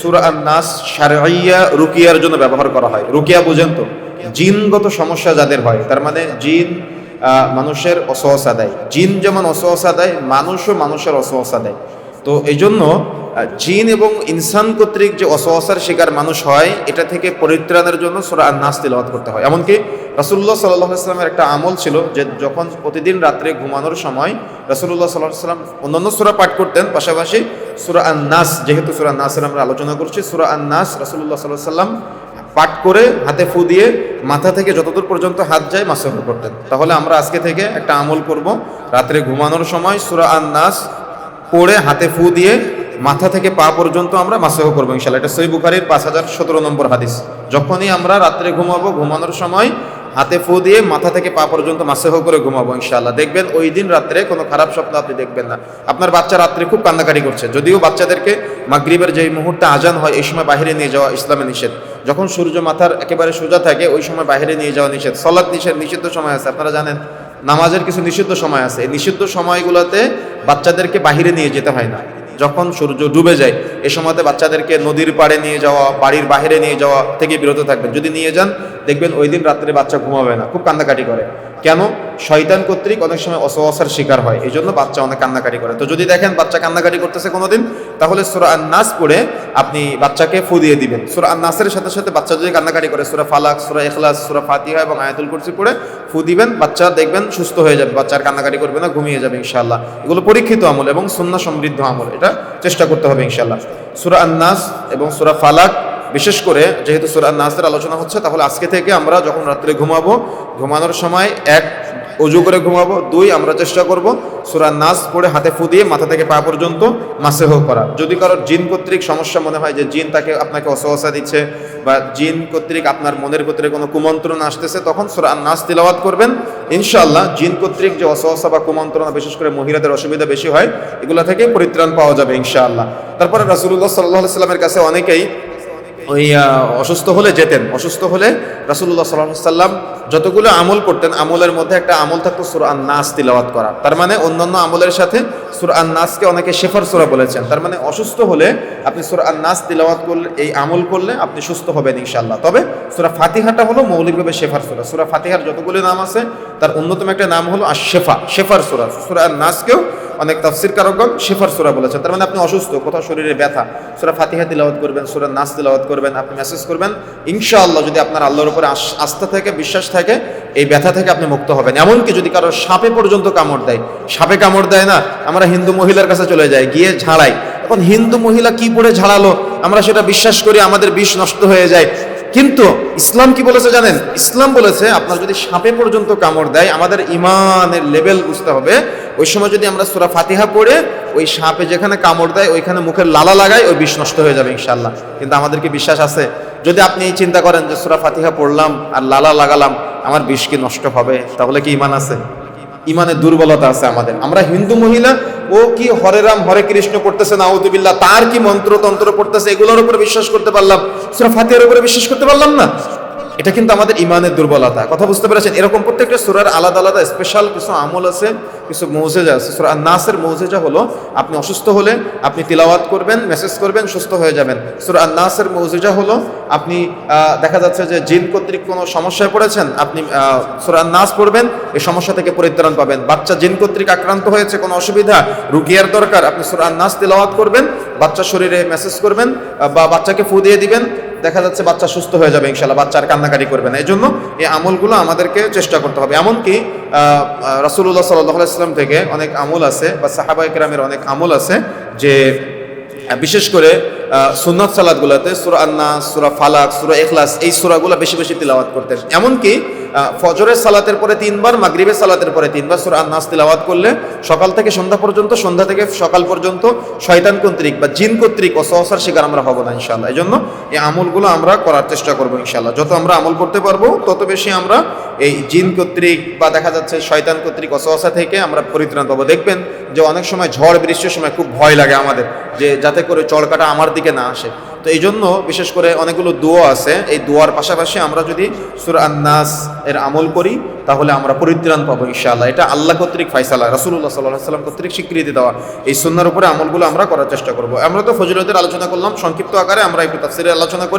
সুরা নাস সারাইয়া রুকিয়ার জন্য ব্যবহার করা হয়। রুকিয়া বুঝেন তো? জিনগত সমস্যা যাদের হয়, তার মানে জিন মানুষের অসহসা দেয়। জিন যেমন অসহসা দেয়, মানুষও মানুষের অসহসা দেয়। তো এই জন্য জিন এবং ইনসান কর্তৃক যে অসহসার শিকার মানুষ হয়, এটা থেকে পরিত্রাণের জন্য সুরা আন নাস তিলাওয়াত করতে হয়। এমনকি রাসুল্লাহ সাল্লাহ ইসলামের একটা আমল ছিল যে যখন প্রতিদিন রাত্রে ঘুমানোর সময় রাসুল্লাহ সাল্লাহ সাল্লাম অন্যান্য সুরা পাঠ করতেন, পাশাপাশি সুরা আন নাস যেহেতু সুরা নাসের আমরা আলোচনা করছি, সুরা আন নাস রাসুল্লাহ সাল্লাহ সাল্লাম পাঠ করে হাতে ফু দিয়ে মাথা থেকে যতদূর পর্যন্ত হাত যায় মাসাহ করতেন। তাহলে আমরা আজকে থেকে একটা আমল করব। রাত্রে ঘুমানোর সময় সুরা আন নাস পড়ে হাতে ফু দিয়ে মাথা থেকে পা পর্যন্ত আমরা মাসাহ করব ইনশাল্লাহ এটা সই বুখারির পাঁচ হাজার সতেরো নম্বর হাদিস। যখনই আমরা রাত্রে ঘুমাবো, ঘুমানোর সময় হাতে ফু দিয়ে মাথা থেকে পা পর্যন্ত মাসাহ করে ঘুমাবো ইনশাল্লাহ দেখবেন ওই দিন রাত্রে কোনো খারাপ স্বপ্ন আপনি দেখবেন না। আপনার বাচ্চা রাত্রে খুব কান্নাকাটি করছে। যদিও বাচ্চাদেরকে মাগরিবের যেই মুহূর্তে আজান হয়, এই সময় বাইরে নিয়ে যাওয়া ইসলামে নিষেধ। যখন সূর্য মাথার একেবারে সোজা থাকে, ওই সময় বাইরে নিয়ে যাওয়া নিষেধ। সলাৎ নিষেধ, নিষিদ্ধ সময় আছে, আপনারা জানেন। নামাজের কিছু নিষিদ্ধ সময় আছে। এই নিষিদ্ধ সময়গুলোতে বাচ্চাদেরকে বাহিরে নিয়ে যেতে হয় না। যখন সূর্য ডুবে যায়, এ সময়তে বাচ্চাদেরকে নদীর পাড়ে নিয়ে যাওয়া, বাড়ির বাইরে নিয়ে যাওয়া থেকে বিরত থাকবেন। যদি নিয়ে যান, দেখবেন ওই দিন রাত্রে বাচ্চা ঘুমাবে না, খুব কান্নাকাটি করে। কেন? শয়তান কর্তৃক অনেক সময় অসহসার শিকার হয় এই জন্য বাচ্চা অনেক কান্নাকাটি করে। তো যদি দেখেন বাচ্চা কান্নাকাটি করতেছে কোনোদিন, তাহলে সুরা নাস পড়ে আপনি বাচ্চাকে ফু দিয়ে দিবেন। সুরা নাসের সাথে সাথে বাচ্চা যদি কান্নাকাটি করে, সুরা ফালাক, সুরা এখলাস সুরা ফাতিহা এবং আয়াতুল কুরসি পড়ে ফু দিবেন, বাচ্চা দেখবেন, সুস্থ হয়ে যাবে বাচ্চার কান্নাকাটি করবে না, ঘুমিয়ে যাবে ইনশাল্লাহ এগুলো পরীক্ষিত আমল এবং সুন্না সমৃদ্ধ আমল, এটা চেষ্টা করতে হবে ইনশাল্লাহ সুরা আন্নাস এবং সুরা ফালাক, বিশেষ করে যেহেতু সুরা নাসের আলোচনা হচ্ছে, তাহলে আজকে থেকে আমরা যখন রাত্রে ঘুমাবো, ঘুমানোর সময় এক অজু করে ঘুমাবো। দুই, আমরা চেষ্টা করব সুরা নাস পড়ে হাতে ফু দিয়ে মাথা থেকে পা পর্যন্ত মাসেহ করা। যদি কারোর জিন কর্তৃক সমস্যা মনে হয় যে জিন তাকে আপনাকে অসহসা দিচ্ছে বা জিন কর্তৃক আপনার মনের কর্তৃক কোনো কুমন্ত্রণ আসতেছে, তখন সুরা নাস তিলাওয়াত করবেন। ইনশাআল্লাহ জিন কর্তৃক যে অসহসা বা কুমন্ত্রণা, বিশেষ করে মহিলাদের অসুবিধা বেশি হয়, এগুলো থেকে পরিত্রাণ পাওয়া যাবে ইনশাআল্লাহ। তারপরে রাসুল্লাহ সাল্লাহ সাল্লামের কাছে অনেকেই ওই অসুস্থ হলে যেতেন। অসুস্থ হলে রাসুল্লাহ সাল্লাহ সাল্লাম যতগুলো আমল করতেন, আমলের মধ্যে একটা আমল থাকতো সুর আন নাস তিলাওয়াত করা। তার মানে অন্যান্য আমলের সাথে সুর আন নাসকে অনেকে শেফার সুরা বলেছেন। তার মানে অসুস্থ হলে আপনি সুর আন নাস তিলাওয়াত করলে, এই আমল করলে আপনি সুস্থ হবেন ইনশাল্লাহ তবে সুরা ফাতিহাটা হলো মৌলিকভাবে শেফার সুরা। সুরা ফাতিহার যতগুলো নাম আছে, তার অন্যতম একটা নাম হলো আর শেফা শেফার সুরা। সুরা আন নাসকেও অনেক তাফসির কারকগণ শেফার সুরা বলেছেন। তার মানে আপনি অসুস্থ, কোথাও শরীরে ব্যথা, সুরা ফাতিহা তিলাওয়াত করবেন, সুরা নাস তিলাওয়াত করবেন, আপনি মেসেজ করবেন, ইনশাআল্লাহ যদি আপনার আল্লাহর উপরে আস্থা থেকে, বিশ্বাস থাকে, এই ব্যথা থেকে আপনি মুক্ত হবেন। এমনকি যদি কারও সাপে পর্যন্ত কামড় দেয়, সাপে কামড় দেয় না, আমরা হিন্দু মহিলার কাছে চলে যাই, গিয়ে ঝাড়াই। এখন হিন্দু মহিলা কি পড়ে ঝাড়ালো? আমরা সেটা বিশ্বাস করি, আমাদের বিষ নষ্ট হয়ে যায়। কিন্তু ইসলাম কি বলেছে জানেন? ইসলাম বলেছে, আপনার যদি সাপে পর্যন্ত কামড় দেয়, আমাদের ইমানের লেভেল বুঝতে হবে ওই সময় যদি আমরা সুরা ফাতিহা পড়ে, ওই সাপে যেখানে কামড় দেয়, ওইখানে মুখের লালা লাগায়, ওই বিষ নষ্ট হয়ে যাবে ইনশাল্লাহ কিন্তু আমাদের কি বিশ্বাস আছে? যদি আপনি এই চিন্তা করেন যে সুরা ফাতিহা পড়লাম আর লালা লাগালাম, আমার বিষ কি নষ্ট হবে? তাহলে কি ইমান আছে? ইমানের দুর্বলতা আছে আমাদের। আমরা হিন্দু মহিলা, ও কি হরে রাম, হরে কৃষ্ণ পড়তেছে নাউদুবিল্লাহ তার কি মন্ত্র তন্ত্র পড়তেছে, এগুলোর উপরে বিশ্বাস করতে পারলাম? সুরা ফাতিহার উপরে বিশ্বাস করতে পারলাম না? এটা কিন্তু আমাদের ইমানের দুর্বলতা। কথা বুঝতে পেরেছেন? এরকম প্রত্যেকটা সুরার আলাদা আলাদা স্পেশাল কিছু আমল আছে, কিছু মৌজেজা আছে। সুরা নাসের মৌজেজা হলো, আপনি অসুস্থ হলে আপনি তিলাওয়াত করবেন মেসেজ করবেন, সুস্থ হয়ে যাবেন। সুরা নাসের মৌজেজা হলো, আপনি দেখা যাচ্ছে যে জিন কর্তৃক কোনো সমস্যায় পড়েছেন, আপনি সুরা নাস পড়বেন, এই সমস্যা থেকে পরিত্রাণ পাবেন। বাচ্চা জিন কর্তৃক আক্রান্ত হয়েছে, কোনো অসুবিধা, রুগিয়ার দরকার, আপনি সুরা নাস তিলাওয়াত করবেন বাচ্চার শরীরে মেসেজ করবেন বা বাচ্চাকে ফু দিয়ে দিবেন দেখা যাচ্ছে বাচ্চা সুস্থ হয়ে যাবে ইনশাল্লাহ বাচ্চার কান্নাকাটি করবে না। এই জন্য এই আমলগুলো আমাদেরকে চেষ্টা করতে হবে। এমনকি রাসুল্লাহ সাল্লাহ ইসলাম থেকে অনেক আমল আছে, বা সাহাবাই কেরামের অনেক আমল আছে, যে বিশেষ করে সুন্নত সালাদগুলোতে সুরা আন্না সুরা ফালাক, সুরা এখলাস এই সুরাগুলো বেশি বেশি তিলাওয়াত করতেন। এমনকি ফজরের সালাতের পরে তিনবার, মাগরিবের সালাতের পরে তিনবার সুরা আন্নাস তিলাওয়াত করলে সকাল থেকে সন্ধ্যা পর্যন্ত, সন্ধ্যা থেকে সকাল পর্যন্ত শয়তান কর্তৃক বা জিন কর্তৃক অসহসার শিকার আমরা হব না ইনশাল্লাহ এই জন্য এই আমলগুলো আমরা করার চেষ্টা করব ইনশাল্লাহ যত আমরা আমল করতে পারব, তত বেশি আমরা এই জিন কর্তৃক বা দেখা যাচ্ছে শয়তান কর্তৃক অসহসা থেকে আমরা পরিত্রাণ পাবো। দেখবেন যে অনেক সময় ঝড়, বৃষ্টির সময় খুব ভয় লাগে আমাদের, যে যাতে করে চড়কাটা আমার দিকে না আসে। তো এই জন্য বিশেষ করে অনেকগুলো দোয়া আছে, এই দোয়ার পাশাপাশি আমরা যদি সুরা আন্নাস এর আমল করি, তাহলে আমরা পরিত্রাণ পাবো ইনশাআল্লাহ। এটা আল্লাহ কর্তৃক ফাইসালা রাসুল্লাহ সাল্লাহ সাল্লাম কর্তৃক স্বীকৃতি দেওয়া। এই সুন্নার উপরে আমলগুলো আমরা করার চেষ্টা করব। আমরা তো ফজিলতের আলোচনা করলাম, সংক্ষিপ্ত আকারে আমরা একটু তাফসিরের আলোচনা করি।